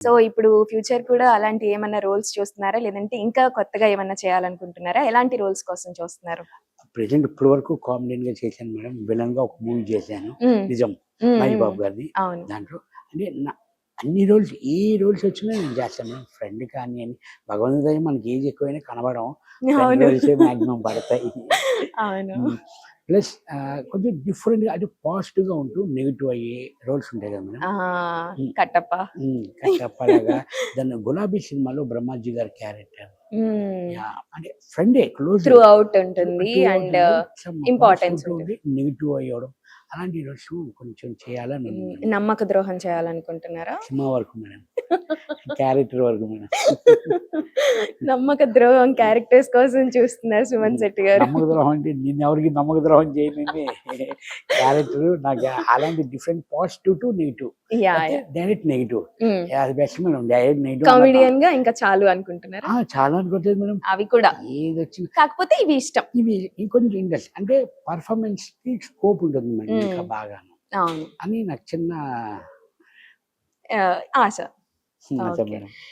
So ఇప్పుడు future కూడా అలాంటి ఏమన్నా రోల్స్ చూస్తున్నారా? లేదంటే ఇంకా కొత్తగా ఏమన్నా చేయాలనుకుంటున్నారా? ఎలాంటి రోల్స్ కోసం చూస్తున్నారు? ప్రెసెంట్ ఇప్పటి వరకు కామెడీన్గా చేశాను మేడం. విలన్గా ఒక మూవీ చేశాను. నిజం. బాబు గారిది. అవును. దాంట్లో అంటే అన్ని రోల్స్ ఏ రోల్స్ వచ్చినా నేను చేస్తాను మేడం. ఫ్రెండ్ కానీ అని భగవంతుడి మనకి ఏజ్ ఎక్కువైనా కనబడం రోల్సే మాక్సిమం పడతాయి. ప్లస్ కొంచెం డిఫరెంట్గా అంటే పాజిటివ్గా ఉంటూ నెగిటివ్ అయ్యే రోల్స్ ఉంటాయి కదా మేడం. కట్టప్ప. ఉమ్, కట్టప్పలాగా దాన్ని గులాబీ సినిమాలో బ్రహ్మాజీ గారి క్యారెక్టర్ అంటే ఫ్రెండే క్లోజ్ త్రూ అవుట్ ఉంటుంది అండ్ importance ఉంటుంది. నెగిటివ్ అయ్యడం. అలాంటి రోల్స్ కొంచెం చేయాలని. నమ్మక ద్రోహం చేయాలనుకుంటున్నారా? సినిమా వరకు మేడం. క్యారెక్టర్ వరకు మేడం. నమ్మక ద్రోహం క్యారెక్టర్స్ కోసం చూస్తున్నారు సుమన్ శెట్టి గారు. నమ్మక ద్రోహం అంటే నేను ఎవరికి నమ్మక ద్రోహం చేయలేని క్యారెక్టర్. నాకు అలాంటి different positive to negative. Yeah direct negative. అది బెస్ట్ మేడం. డైరెక్ట్ నెగిటివ్ కామెడియన్గా ఇంకా చాలు అనుకుంటున్నారా? చాలా అనుకోలేదు మేడం. అవి కూడా. ఏది వచ్చి కాకపోతే ఇవి ఇష్టం. ఇవి ఇంకొంచెం ఇంట్రెస్ట్. అంటే పర్ఫార్మెన్స్కి స్కోప్ ఉంటుంది మేడం. ఇంకా బాగా అని నాకు చిన్న ఆ, ఆశ ఆశ Okay. మేడం